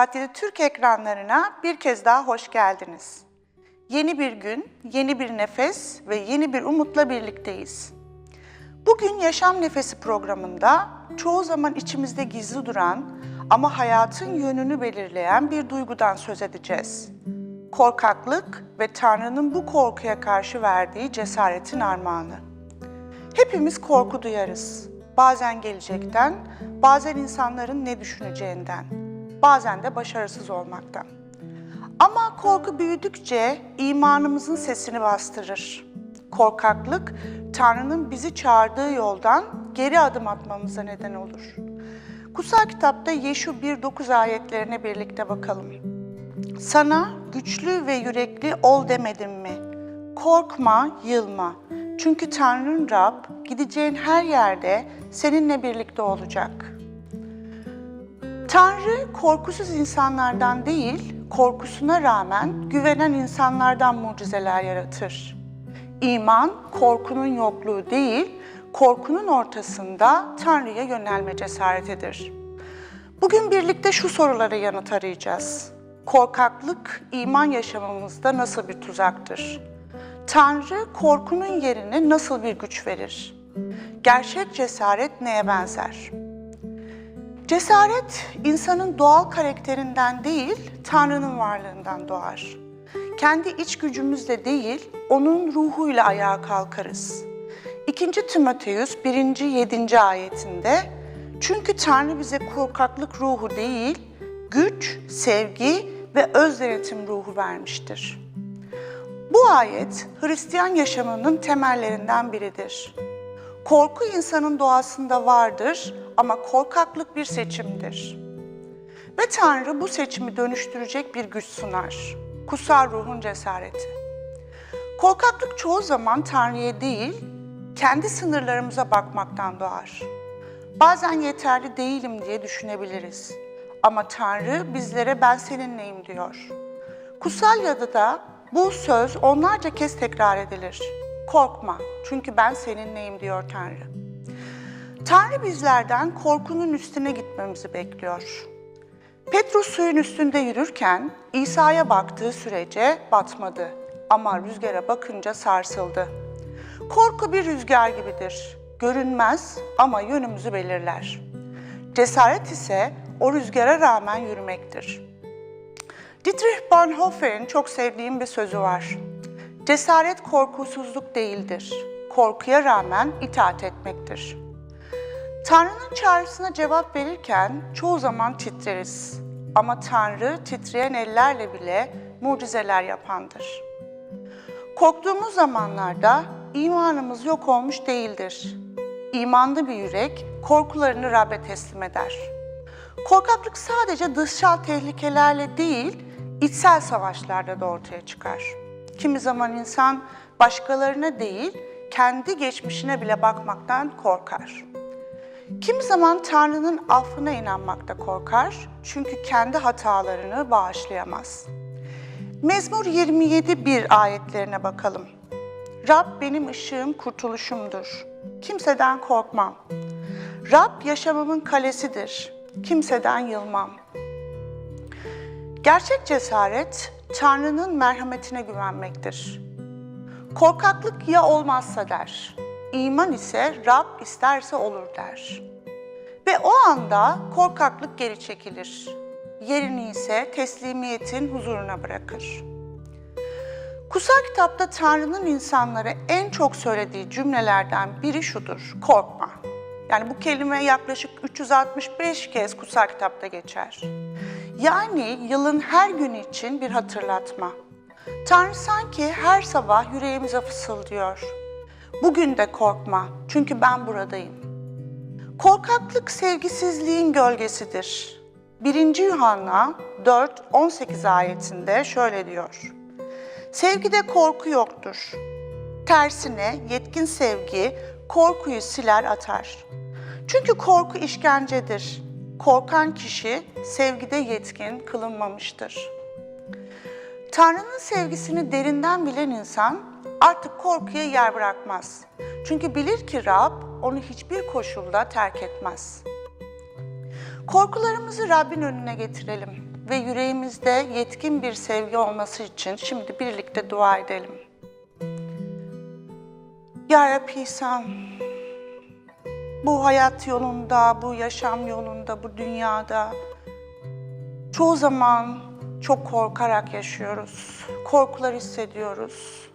Satya'da Türk ekranlarına bir kez daha hoş geldiniz. Yeni bir gün, yeni bir nefes ve yeni bir umutla birlikteyiz. Bugün Yaşam Nefesi programında çoğu zaman içimizde gizli duran ama hayatın yönünü belirleyen bir duygudan söz edeceğiz. Korkaklık ve Tanrı'nın bu korkuya karşı verdiği cesaretin armağanı. Hepimiz korku duyarız. Bazen gelecekten, bazen insanların ne düşüneceğinden, bazen de başarısız olmaktan. Ama korku büyüdükçe imanımızın sesini bastırır. Korkaklık, Tanrı'nın bizi çağırdığı yoldan geri adım atmamıza neden olur. Kutsal kitapta Yeşu 1.9 ayetlerine birlikte bakalım. Sana güçlü ve yürekli ol demedim mi? Korkma, yılma. Çünkü Tanrın Rab gideceğin her yerde seninle birlikte olacak. Tanrı korkusuz insanlardan değil, korkusuna rağmen güvenen insanlardan mucizeler yaratır. İman, korkunun yokluğu değil, korkunun ortasında Tanrı'ya yönelme cesaretidir. Bugün birlikte şu sorulara yanıt arayacağız. Korkaklık iman yaşamımızda nasıl bir tuzaktır? Tanrı korkunun yerine nasıl bir güç verir? Gerçek cesaret neye benzer? Cesaret insanın doğal karakterinden değil, Tanrı'nın varlığından doğar. Kendi iç gücümüzle değil, onun ruhuyla ayağa kalkarız. 2. Timoteus 1. 7. ayetinde çünkü Tanrı bize korkaklık ruhu değil, güç, sevgi ve öz denetim ruhu vermiştir. Bu ayet Hristiyan yaşamının temellerinden biridir. Korku insanın doğasında vardır ama korkaklık bir seçimdir. Ve Tanrı bu seçimi dönüştürecek bir güç sunar. Kutsal ruhun cesareti. Korkaklık çoğu zaman Tanrı'ya değil, kendi sınırlarımıza bakmaktan doğar. Bazen yeterli değilim diye düşünebiliriz. Ama Tanrı bizlere ben seninleyim diyor. Kutsal yadıda bu söz onlarca kez tekrar edilir. Korkma çünkü ben seninleyim diyor Tanrı. Tanrı bizlerden korkunun üstüne gitmemizi bekliyor. Petrus suyun üstünde yürürken İsa'ya baktığı sürece batmadı ama rüzgara bakınca sarsıldı. Korku bir rüzgar gibidir. Görünmez ama yönümüzü belirler. Cesaret ise o rüzgara rağmen yürümektir. Dietrich Bonhoeffer'in çok sevdiğim bir sözü var. Cesaret korkusuzluk değildir. Korkuya rağmen itaat etmektir. Tanrı'nın çağrısına cevap verirken çoğu zaman titreriz. Ama Tanrı titreyen ellerle bile mucizeler yapandır. Korktuğumuz zamanlarda imanımız yok olmuş değildir. İmanlı bir yürek korkularını Rab'be teslim eder. Korkaklık sadece dışsal tehlikelerle değil, içsel savaşlarda da ortaya çıkar. Kimi zaman insan başkalarına değil, kendi geçmişine bile bakmaktan korkar. Kimi zaman Tanrı'nın affına inanmakta korkar çünkü kendi hatalarını bağışlayamaz. Mezmur 27.1 ayetlerine bakalım. Rab benim ışığım, kurtuluşumdur. Kimseden korkmam. Rab yaşamımın kalesidir. Kimseden yılmam. Gerçek cesaret Tanrı'nın merhametine güvenmektir. Korkaklık ya olmazsa der. İman ise Rab isterse olur der. Ve o anda korkaklık geri çekilir. Yerini ise teslimiyetin huzuruna bırakır. Kutsal kitapta Tanrı'nın insanlara en çok söylediği cümlelerden biri şudur, korkma. Yani bu kelime yaklaşık 365 kez kutsal kitapta geçer. Yani yılın her günü için bir hatırlatma. Tanrı sanki her sabah yüreğimize fısıldıyor. Bugün de korkma çünkü ben buradayım. Korkaklık sevgisizliğin gölgesidir. 1. Yuhanna 4-18 ayetinde şöyle diyor. Sevgide korku yoktur. Tersine yetkin sevgi korkuyu siler atar. Çünkü korku işkencedir. Korkan kişi sevgide yetkin kılınmamıştır. Tanrı'nın sevgisini derinden bilen insan artık korkuya yer bırakmaz. Çünkü bilir ki Rab onu hiçbir koşulda terk etmez. Korkularımızı Rabbin önüne getirelim ve yüreğimizde yetkin bir sevgi olması için şimdi birlikte dua edelim. Ya Rabbi İsa'm, bu hayat yolunda, bu yaşam yolunda, bu dünyada çoğu zaman çok korkarak yaşıyoruz. Korkular hissediyoruz.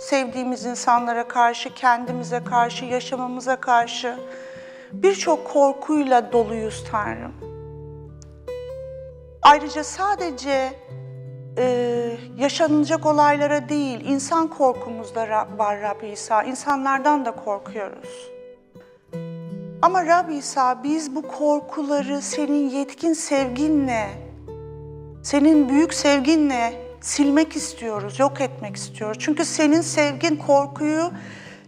Sevdiğimiz insanlara karşı, kendimize karşı, yaşamamıza karşı birçok korkuyla doluyuz Tanrım. Ayrıca sadece e, yaşanacak olaylara değil, insan korkumuz da var Rabbi İsa. İnsanlardan da korkuyoruz. Ama Rabbi İsa biz bu korkuları senin yetkin sevginle, senin büyük sevginle silmek istiyoruz, yok etmek istiyoruz. Çünkü senin sevgin korkuyu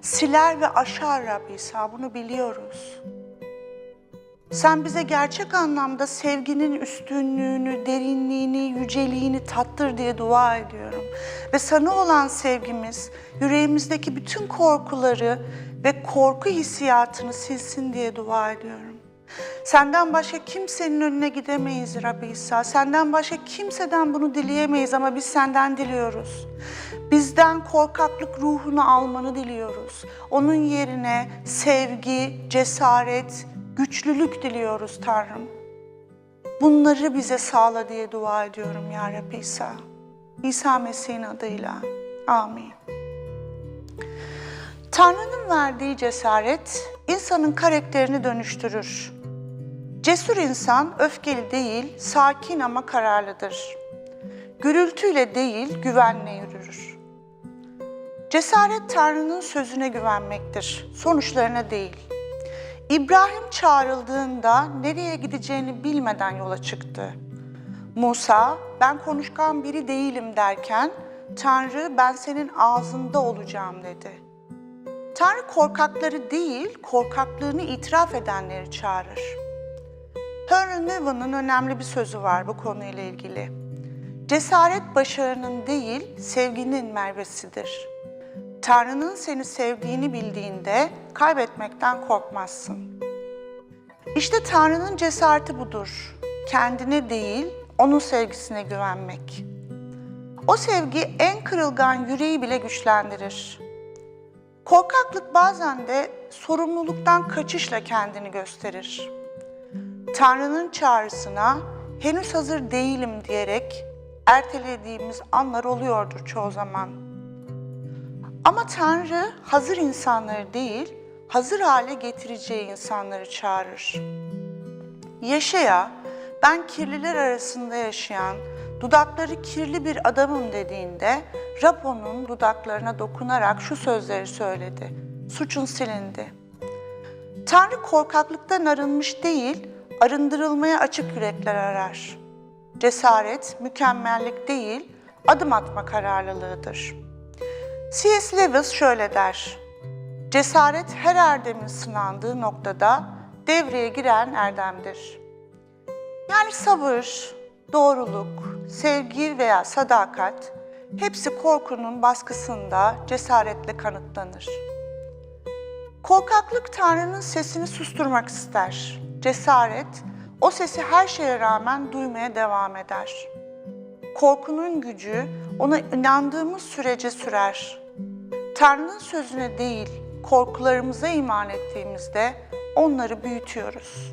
siler ve aşar Rabbi İsa, bunu biliyoruz. Sen bize gerçek anlamda sevginin üstünlüğünü, derinliğini, yüceliğini tattır diye dua ediyorum. Ve sana olan sevgimiz yüreğimizdeki bütün korkuları ve korku hissiyatını silsin diye dua ediyorum. Senden başka kimsenin önüne gidemeyiz Rabbi İsa. Senden başka kimseden bunu dileyemeyiz ama biz senden diliyoruz. Bizden korkaklık ruhunu almanı diliyoruz. Onun yerine sevgi, cesaret, güçlülük diliyoruz Tanrım. Bunları bize sağla diye dua ediyorum ya Rabbi İsa. İsa Mesih'in adıyla. Amin. Tanrı'nın verdiği cesaret insanın karakterini dönüştürür. Cesur insan öfkeli değil, sakin ama kararlıdır. Gürültüyle değil, güvenle yürür. Cesaret Tanrı'nın sözüne güvenmektir, sonuçlarına değil. İbrahim çağrıldığında nereye gideceğini bilmeden yola çıktı. Musa, ben konuşkan biri değilim derken, Tanrı ben senin ağzında olacağım dedi. Tanrı korkakları değil, korkaklığını itiraf edenleri çağırır. Henry Neville'ın önemli bir sözü var bu konuyla ilgili. Cesaret başarının değil, sevginin mervesidir. Tanrı'nın seni sevdiğini bildiğinde kaybetmekten korkmazsın. İşte Tanrı'nın cesareti budur. Kendine değil, onun sevgisine güvenmek. O sevgi en kırılgan yüreği bile güçlendirir. Korkaklık bazen de sorumluluktan kaçışla kendini gösterir. Tanrı'nın çağrısına henüz hazır değilim diyerek ertelediğimiz anlar oluyordur çoğu zaman. Ama Tanrı hazır insanları değil, hazır hale getireceği insanları çağırır. Yaşaya, ben kirliler arasında yaşayan, dudakları kirli bir adamım dediğinde Rab onun dudaklarına dokunarak şu sözleri söyledi. Suçun silindi. Tanrı korkaklıktan arınmış değil, arındırılmaya açık yürekler arar. Cesaret, mükemmellik değil, adım atma kararlılığıdır. C.S. Lewis şöyle der. Cesaret her erdemin sınandığı noktada devreye giren erdemdir. Yani sabır, doğruluk, sevgi veya sadakat hepsi korkunun baskısında cesaretle kanıtlanır. Korkaklık Tanrı'nın sesini susturmak ister. Cesaret o sesi her şeye rağmen duymaya devam eder. Korkunun gücü ona inandığımız sürece sürer. Tanrı'nın sözüne değil, korkularımıza iman ettiğimizde onları büyütüyoruz.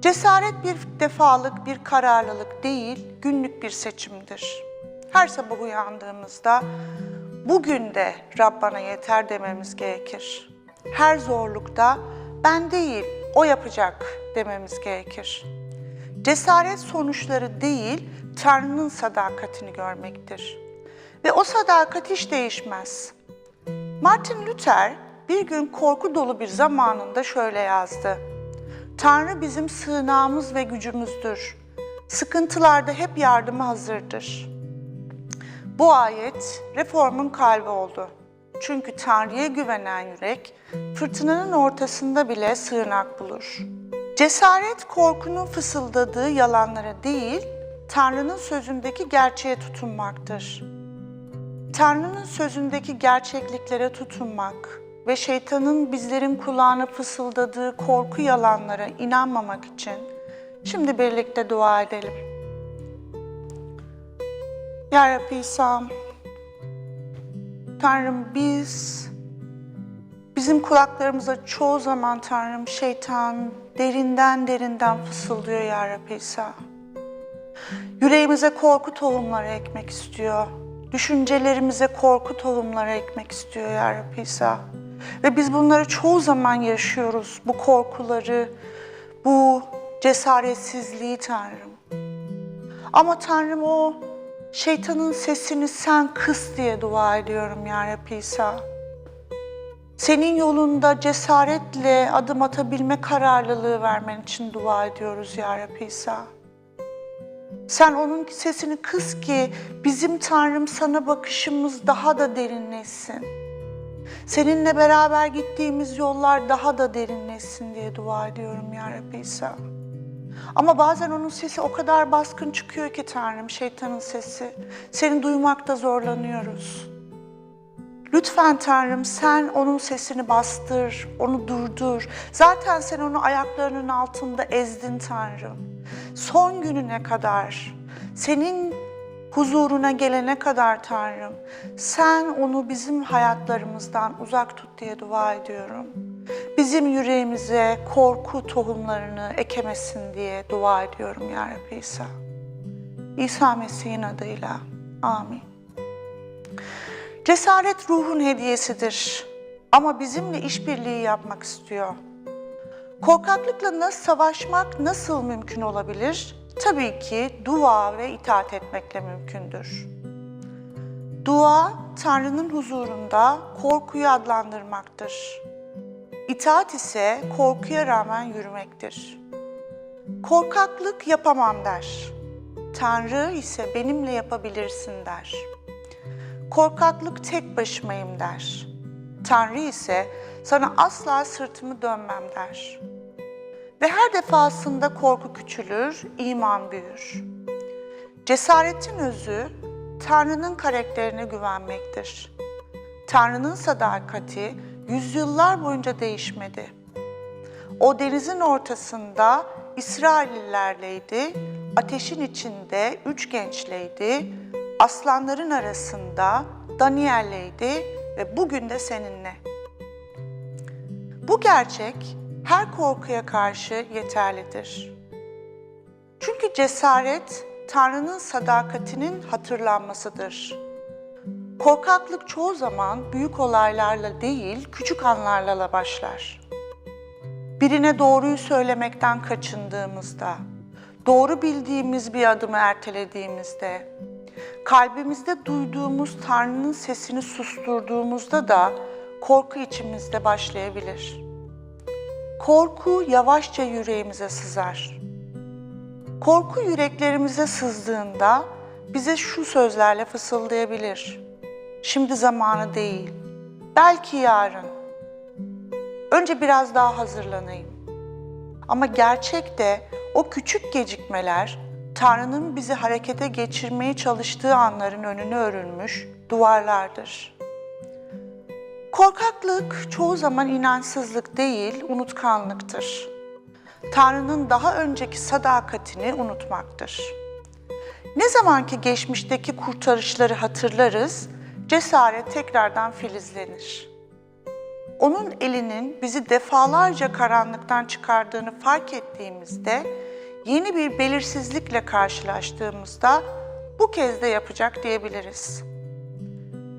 Cesaret bir defalık bir kararlılık değil, günlük bir seçimdir. Her sabah uyandığımızda bugün de Rab bana yeter dememiz gerekir. Her zorlukta ben değil, o yapacak dememiz gerekir. Cesaret sonuçları değil, Tanrı'nın sadakatini görmektir. Ve o sadakat hiç değişmez. Martin Luther bir gün korku dolu bir zamanında şöyle yazdı. Tanrı bizim sığınağımız ve gücümüzdür. Sıkıntılarda hep yardıma hazırdır. Bu ayet reformun kalbi oldu. Çünkü Tanrı'ya güvenen yürek fırtınanın ortasında bile sığınak bulur. Cesaret korkunun fısıldadığı yalanlara değil, Tanrı'nın sözündeki gerçeğe tutunmaktır. Tanrı'nın sözündeki gerçekliklere tutunmak ve şeytanın bizlerin kulağına fısıldadığı korku yalanlara inanmamak için Şimdi birlikte dua edelim. Ya Rabbi İsa'm, Tanrım biz, bizim kulaklarımıza çoğu zaman Tanrım şeytan derinden derinden fısıldıyor Ya Rabbi İsa. Yüreğimize korku tohumları ekmek istiyor. Düşüncelerimize korku tohumları ekmek istiyor Ya Rabbi İsa. Ve biz bunları çoğu zaman yaşıyoruz. Bu korkuları, bu cesaretsizliği Tanrım. Ama Tanrım o şeytanın sesini sen kıs diye dua ediyorum Ya Rabbi İsa. Senin yolunda cesaretle adım atabilme kararlılığı vermen için dua ediyoruz Ya Rabbi İsa. Sen onun sesini kıs ki bizim Tanrım sana bakışımız daha da derinleşsin. Seninle beraber gittiğimiz yollar daha da derinleşsin diye dua ediyorum ya Rabbi İsa. Ama bazen onun sesi o kadar baskın çıkıyor ki Tanrım, şeytanın sesi. Seni duymakta zorlanıyoruz. Lütfen Tanrım sen onun sesini bastır, onu durdur. Zaten sen onu ayaklarının altında ezdin Tanrım. Son gününe kadar, senin huzuruna gelene kadar Tanrım, sen onu bizim hayatlarımızdan uzak tut diye dua ediyorum. Bizim yüreğimize korku tohumlarını ekemesin diye dua ediyorum ya Rabbi İsa. İsa Mesih'in adıyla. Amin. Cesaret ruhun hediyesidir ama bizimle işbirliği yapmak istiyor. Korkaklıkla nasıl savaşmak nasıl mümkün olabilir? Tabii ki dua ve itaat etmekle mümkündür. Dua, Tanrı'nın huzurunda korkuyu adlandırmaktır. İtaat ise korkuya rağmen yürümektir. Korkaklık yapamam der. Tanrı ise benimle yapabilirsin der. Korkaklık tek başımayım der. Tanrı ise sana asla sırtımı dönmem der. Ve her defasında korku küçülür, iman büyür. Cesaretin özü Tanrı'nın karakterine güvenmektir. Tanrı'nın sadakati yüzyıllar boyunca değişmedi. O denizin ortasında İsraillilerleydi, ateşin içinde üç gençleydi, aslanların arasında Daniel'leydi ve bugün de seninle. Bu gerçek her korkuya karşı yeterlidir. Çünkü cesaret Tanrı'nın sadakatinin hatırlanmasıdır. Korkaklık çoğu zaman büyük olaylarla değil, küçük anlarla başlar. Birine doğruyu söylemekten kaçındığımızda, doğru bildiğimiz bir adımı ertelediğimizde, kalbimizde duyduğumuz Tanrı'nın sesini susturduğumuzda da korku içimizde başlayabilir. Korku yavaşça yüreğimize sızar. Korku yüreklerimize sızdığında bize şu sözlerle fısıldayabilir. Şimdi zamanı değil. Belki yarın. Önce biraz daha hazırlanayım. Ama gerçekte o küçük gecikmeler Tanrı'nın bizi harekete geçirmeye çalıştığı anların önüne örülmüş duvarlardır. Korkaklık çoğu zaman inançsızlık değil, unutkanlıktır. Tanrı'nın daha önceki sadakatini unutmaktır. Ne zaman ki geçmişteki kurtarışları hatırlarız, cesaret tekrardan filizlenir. Onun elinin bizi defalarca karanlıktan çıkardığını fark ettiğimizde, yeni bir belirsizlikle karşılaştığımızda bu kez de yapacak diyebiliriz.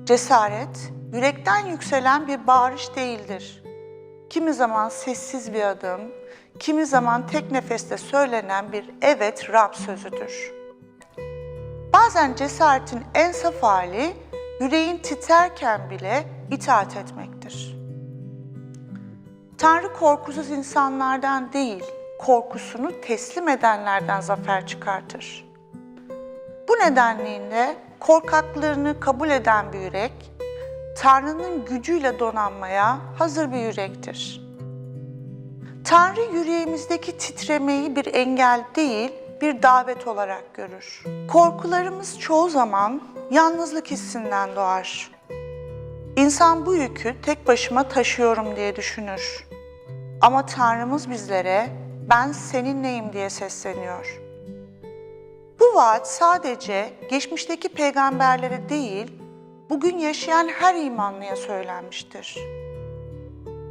Cesaret, yürekten yükselen bir bağırış değildir. Kimi zaman sessiz bir adım, kimi zaman tek nefeste söylenen bir evet Rab sözüdür. Bazen cesaretin en saf hali yüreğin titrerken bile itaat etmektir. Tanrı korkusuz insanlardan değil, korkusunu teslim edenlerden zafer çıkartır. Bu nedenliğinde korkaklarını kabul eden bir yürek, Tanrı'nın gücüyle donanmaya hazır bir yürektir. Tanrı yüreğimizdeki titremeyi bir engel değil, bir davet olarak görür. Korkularımız çoğu zaman yalnızlık hissinden doğar. İnsan bu yükü tek başıma taşıyorum diye düşünür. Ama Tanrımız bizlere ben seninleyim diye sesleniyor. Bu vaat sadece geçmişteki peygamberlere değil, bugün yaşayan her imanlıya söylenmiştir.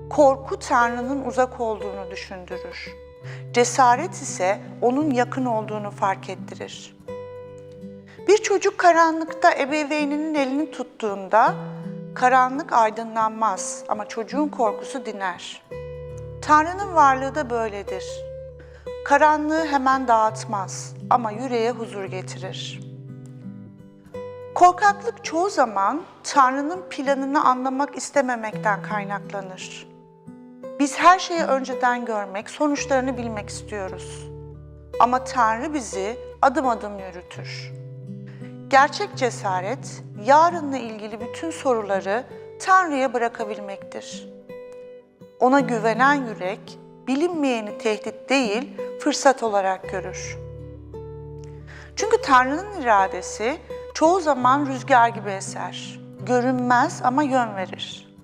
Korku Tanrı'nın uzak olduğunu düşündürür. Cesaret ise onun yakın olduğunu fark ettirir. Bir çocuk karanlıkta ebeveyninin elini tuttuğunda karanlık aydınlanmaz ama çocuğun korkusu diner. Tanrı'nın varlığı da böyledir. Karanlığı hemen dağıtmaz ama yüreğe huzur getirir. Korkaklık çoğu zaman Tanrı'nın planını anlamak istememekten kaynaklanır. Biz her şeyi önceden görmek, sonuçlarını bilmek istiyoruz. Ama Tanrı bizi adım adım yürütür. Gerçek cesaret, yarınla ilgili bütün soruları Tanrı'ya bırakabilmektir. Ona güvenen yürek, bilinmeyeni tehdit değil, fırsat olarak görür. Çünkü Tanrı'nın iradesi çoğu zaman rüzgar gibi eser. Görünmez ama yön verir.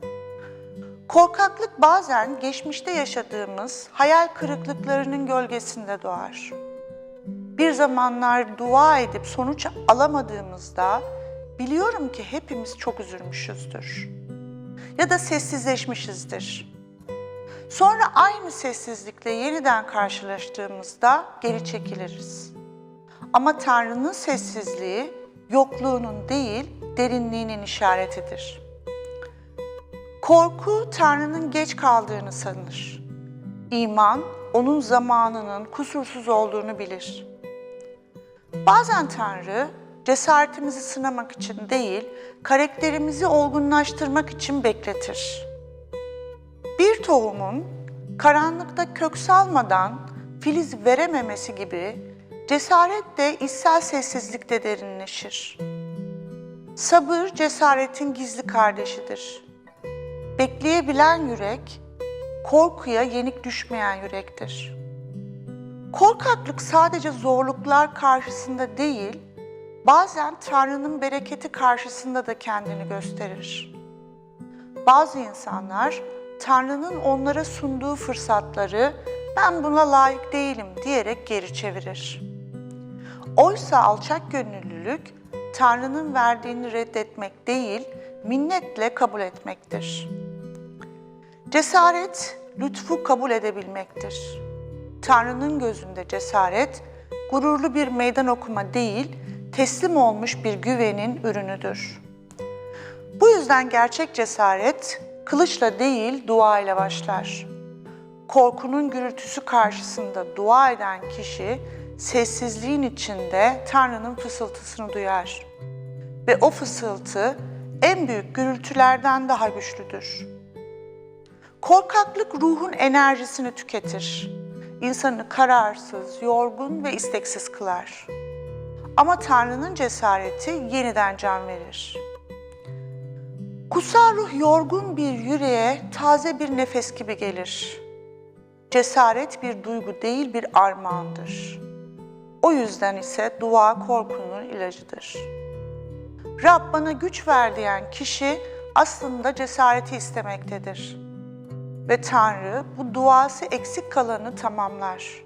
Korkaklık bazen geçmişte yaşadığımız hayal kırıklıklarının gölgesinde doğar. Bir zamanlar dua edip sonuç alamadığımızda biliyorum ki hepimiz çok üzülmüşüzdür. Ya da sessizleşmişizdir. Sonra aynı sessizlikle yeniden karşılaştığımızda geri çekiliriz. Ama Tanrı'nın sessizliği yokluğunun değil, derinliğinin işaretidir. Korku Tanrı'nın geç kaldığını sanır. İman onun zamanının kusursuz olduğunu bilir. Bazen Tanrı cesaretimizi sınamak için değil, karakterimizi olgunlaştırmak için bekletir. Bir tohumun karanlıkta kök salmadan filiz verememesi gibi cesaret de içsel sessizlikte derinleşir. Sabır cesaretin gizli kardeşidir. Bekleyebilen yürek, korkuya yenik düşmeyen yürektir. Korkaklık sadece zorluklar karşısında değil, bazen Tanrı'nın bereketi karşısında da kendini gösterir. Bazı insanlar Tanrı'nın onlara sunduğu fırsatları ben buna layık değilim diyerek geri çevirir. Oysa alçak gönüllülük Tanrı'nın verdiğini reddetmek değil, minnetle kabul etmektir. Cesaret, lütfu kabul edebilmektir. Tanrı'nın gözünde cesaret, gururlu bir meydan okuma değil, teslim olmuş bir güvenin ürünüdür. Bu yüzden gerçek cesaret, kılıçla değil dua ile başlar. Korkunun gürültüsü karşısında dua eden kişi, sessizliğin içinde Tanrı'nın fısıltısını duyar. Ve o fısıltı en büyük gürültülerden daha güçlüdür. Korkaklık ruhun enerjisini tüketir. İnsanı kararsız, yorgun ve isteksiz kılar. Ama Tanrı'nın cesareti yeniden can verir. Kutsal ruh yorgun bir yüreğe taze bir nefes gibi gelir. Cesaret bir duygu değil bir armağandır. O yüzden ise dua korkunun ilacıdır. Rab bana güç ver diyen kişi aslında cesareti istemektedir. Ve Tanrı bu duası eksik kalanı tamamlar.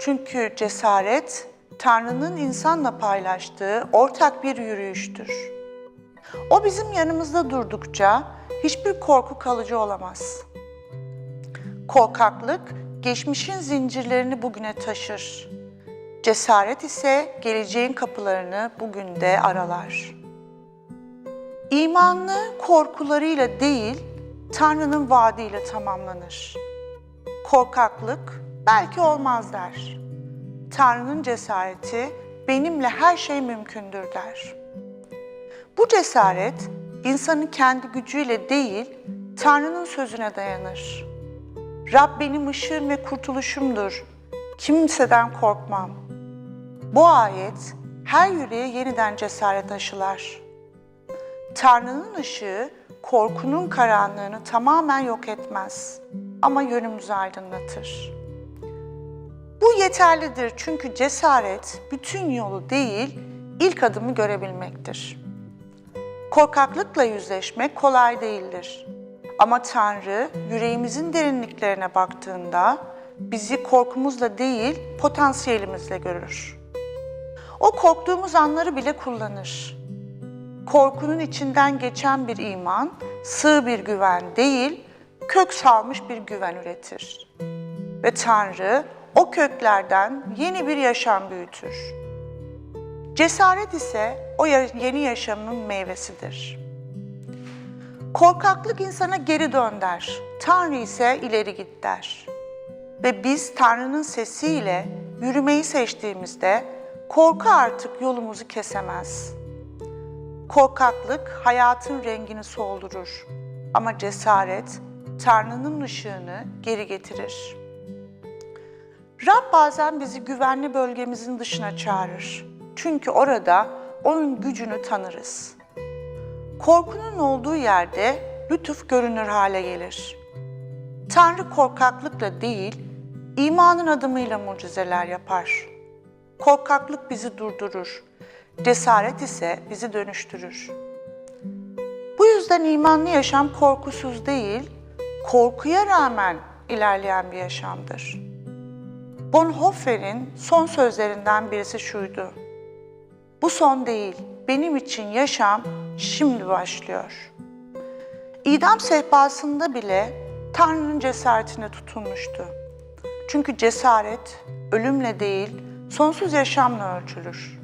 Çünkü cesaret Tanrı'nın insanla paylaştığı ortak bir yürüyüştür. O bizim yanımızda durdukça hiçbir korku kalıcı olamaz. Korkaklık geçmişin zincirlerini bugüne taşır. Cesaret ise geleceğin kapılarını bugün de aralar. İmanlı korkularıyla değil, Tanrı'nın vaadiyle tamamlanır. Korkaklık belki olmaz der. Tanrı'nın cesareti benimle her şey mümkündür der. Bu cesaret insanın kendi gücüyle değil, Tanrı'nın sözüne dayanır. Rab benim ışığım ve kurtuluşumdur. Kimseden korkmam. Bu ayet her yüreğe yeniden cesaret aşılar. Tanrı'nın ışığı korkunun karanlığını tamamen yok etmez ama yönümüzü aydınlatır. Bu yeterlidir çünkü cesaret bütün yolu değil, ilk adımı görebilmektir. Korkaklıkla yüzleşmek kolay değildir. Ama Tanrı yüreğimizin derinliklerine baktığında bizi korkumuzla değil, potansiyelimizle görür. O korktuğumuz anları bile kullanır. Korkunun içinden geçen bir iman, sığ bir güven değil, kök salmış bir güven üretir. Ve Tanrı o köklerden yeni bir yaşam büyütür. Cesaret ise o yeni yaşamın meyvesidir. Korkaklık insana geri dön der. Tanrı ise ileri git der. Ve biz Tanrı'nın sesiyle yürümeyi seçtiğimizde korku artık yolumuzu kesemez. Korkaklık hayatın rengini soldurur ama cesaret Tanrı'nın ışığını geri getirir. Rab bazen bizi güvenli bölgemizin dışına çağırır. Çünkü orada onun gücünü tanırız. Korkunun olduğu yerde lütuf görünür hale gelir. Tanrı korkaklıkla değil, imanın adımıyla mucizeler yapar. Korkaklık bizi durdurur, cesaret ise bizi dönüştürür. Bu yüzden imanlı yaşam korkusuz değil, korkuya rağmen ilerleyen bir yaşamdır. Bonhoeffer'in son sözlerinden birisi şuydu. Bu son değil, benim için yaşam şimdi başlıyor. İdam sehpasında bile Tanrı'nın cesaretine tutulmuştu. Çünkü cesaret ölümle değil, sonsuz yaşamla ölçülür.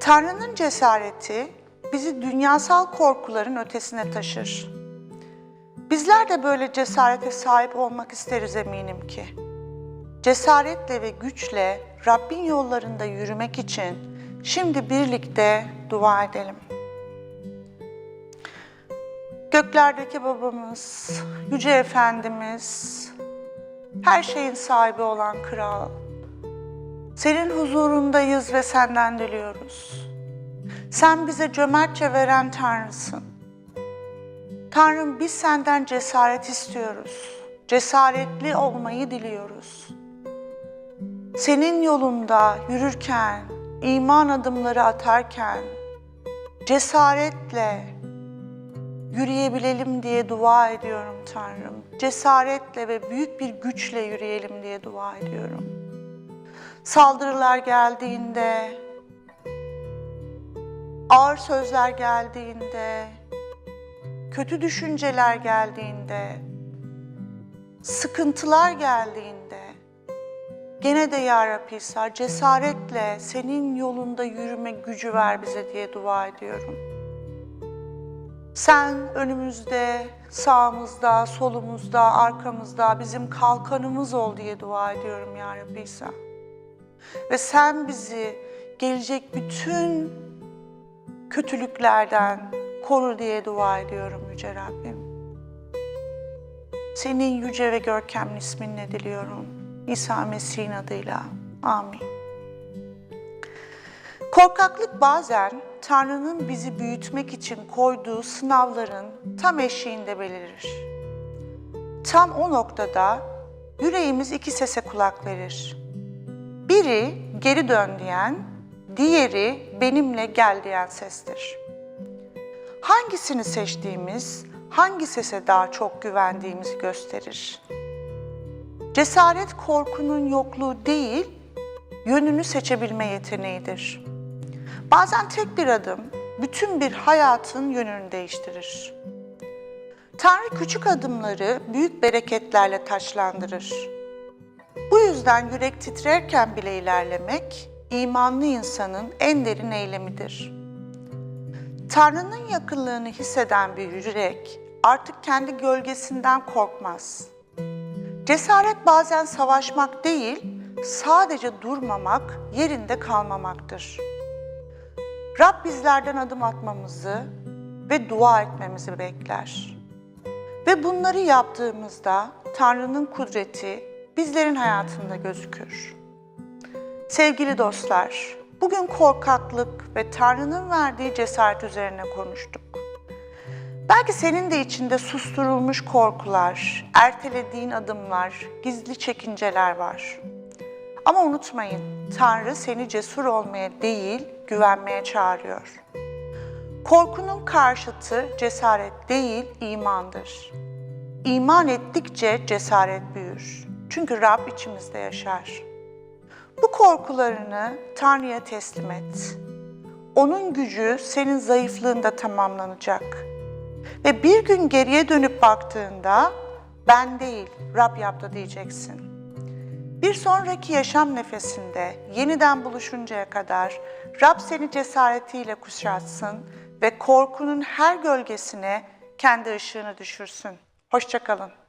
Tanrı'nın cesareti bizi dünyasal korkuların ötesine taşır. Bizler de böyle cesarete sahip olmak isteriz eminim ki. Cesaretle ve güçle Rabbin yollarında yürümek için şimdi birlikte dua edelim. Göklerdeki babamız, yüce efendimiz, her şeyin sahibi olan kral. Senin huzurundayız ve senden diliyoruz. Sen bize cömertçe veren Tanrısın. Tanrım biz senden cesaret istiyoruz. Cesaretli olmayı diliyoruz. Senin yolunda yürürken, iman adımları atarken cesaretle yürüyebilelim diye dua ediyorum Tanrım. Cesaretle ve büyük bir güçle yürüyelim diye dua ediyorum. Saldırılar geldiğinde, ağır sözler geldiğinde, kötü düşünceler geldiğinde, sıkıntılar geldiğinde gene de ya Rabbi cesaretle senin yolunda yürüme gücü ver bize diye dua ediyorum. Sen önümüzde, sağımızda, solumuzda, arkamızda bizim kalkanımız ol diye dua ediyorum ya Rabbi İsa. Ve sen bizi gelecek bütün kötülüklerden koru diye dua ediyorum Yüce Rabbim. Senin yüce ve görkemli isminle diliyorum. İsa Mesih'in adıyla. Amin. Korkaklık bazen Tanrı'nın bizi büyütmek için koyduğu sınavların tam eşiğinde belirir. Tam o noktada yüreğimiz iki sese kulak verir. Biri geri dön diyen, diğeri benimle gel diyen sestir. Hangisini seçtiğimiz, hangi sese daha çok güvendiğimizi gösterir. Cesaret korkunun yokluğu değil, yönünü seçebilme yeteneğidir. Bazen tek bir adım bütün bir hayatın yönünü değiştirir. Tanrı küçük adımları büyük bereketlerle taçlandırır. Bu yüzden yürek titrerken bile ilerlemek imanlı insanın en derin eylemidir. Tanrı'nın yakınlığını hisseden bir yürek artık kendi gölgesinden korkmaz. Cesaret bazen savaşmak değil, sadece durmamak, yerinde kalmamaktır. Rab bizlerden adım atmamızı ve dua etmemizi bekler. Ve bunları yaptığımızda Tanrı'nın kudreti bizlerin hayatında gözükür. Sevgili dostlar, bugün korkaklık ve Tanrı'nın verdiği cesaret üzerine konuştuk. Belki senin de içinde susturulmuş korkular, ertelediğin adımlar, gizli çekinceler var. Ama unutmayın, Tanrı seni cesur olmaya değil, güvenmeye çağırıyor. Korkunun karşıtı cesaret değil, imandır. İman ettikçe cesaret büyür. Çünkü Rab içimizde yaşar. Bu korkularını Tanrı'ya teslim et. Onun gücü senin zayıflığında tamamlanacak. Ve bir gün geriye dönüp baktığında ben değil, Rab yaptı diyeceksin. Bir sonraki yaşam nefesinde yeniden buluşuncaya kadar Rab seni cesaretiyle kuşatsın ve korkunun her gölgesine kendi ışığını düşürsün. Hoşçakalın.